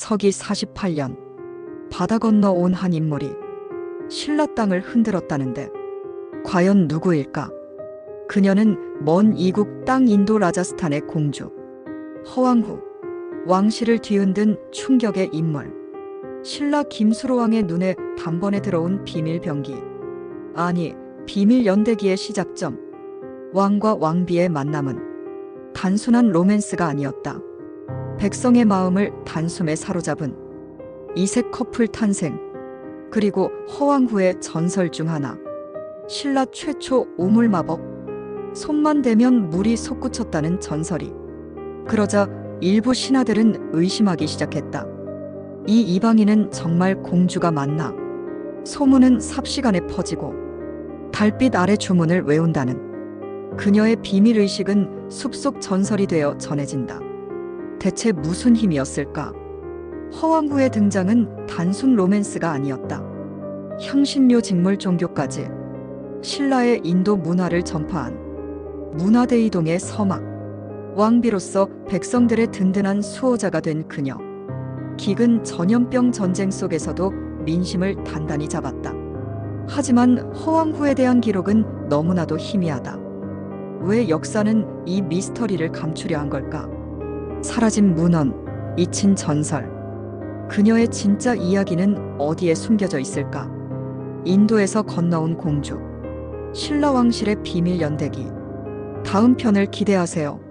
서기 48년 바다 건너 온 한 인물이 신라 땅을 흔들었다는데 과연 누구일까? 그녀는 먼 이국 땅 인도 라자스탄의 공주 허왕후 왕실을 뒤흔든 충격의 인물 신라 김수로 왕의 눈에 단번에 들어온 비밀 병기 아니 비밀 연대기의 시작점 왕과 왕비의 만남은 단순한 로맨스가 아니었다. 백성의 마음을 단숨에 사로잡은 이색 커플 탄생, 그리고 허왕후의 전설 중 하나. 신라 최초 우물 마법. 손만 대면 물이 솟구쳤다는 전설이. 그러자 일부 신하들은 의심하기 시작했다. 이 이방인은 정말 공주가 맞나? 소문은 삽시간에 퍼지고 달빛 아래 주문을 외운다는 그녀의 비밀 의식은 숲속 전설이 되어 전해진다. 대체 무슨 힘이었을까? 허왕후의 등장은 단순 로맨스가 아니었다. 향신료 직물 종교까지 신라의 인도 문화를 전파한 문화대이동의 서막. 왕비로서 백성들의 든든한 수호자가 된 그녀. 기근 전염병 전쟁 속에서도 민심을 단단히 잡았다. 하지만 허왕후에 대한 기록은 너무나도 희미하다. 왜 역사는 이 미스터리를 감추려 한 걸까? 사라진 문헌, 잊힌 전설. 그녀의 진짜 이야기는 어디에 숨겨져 있을까? 인도에서 건너온 공주. 신라 왕실의 비밀 연대기. 다음 편을 기대하세요.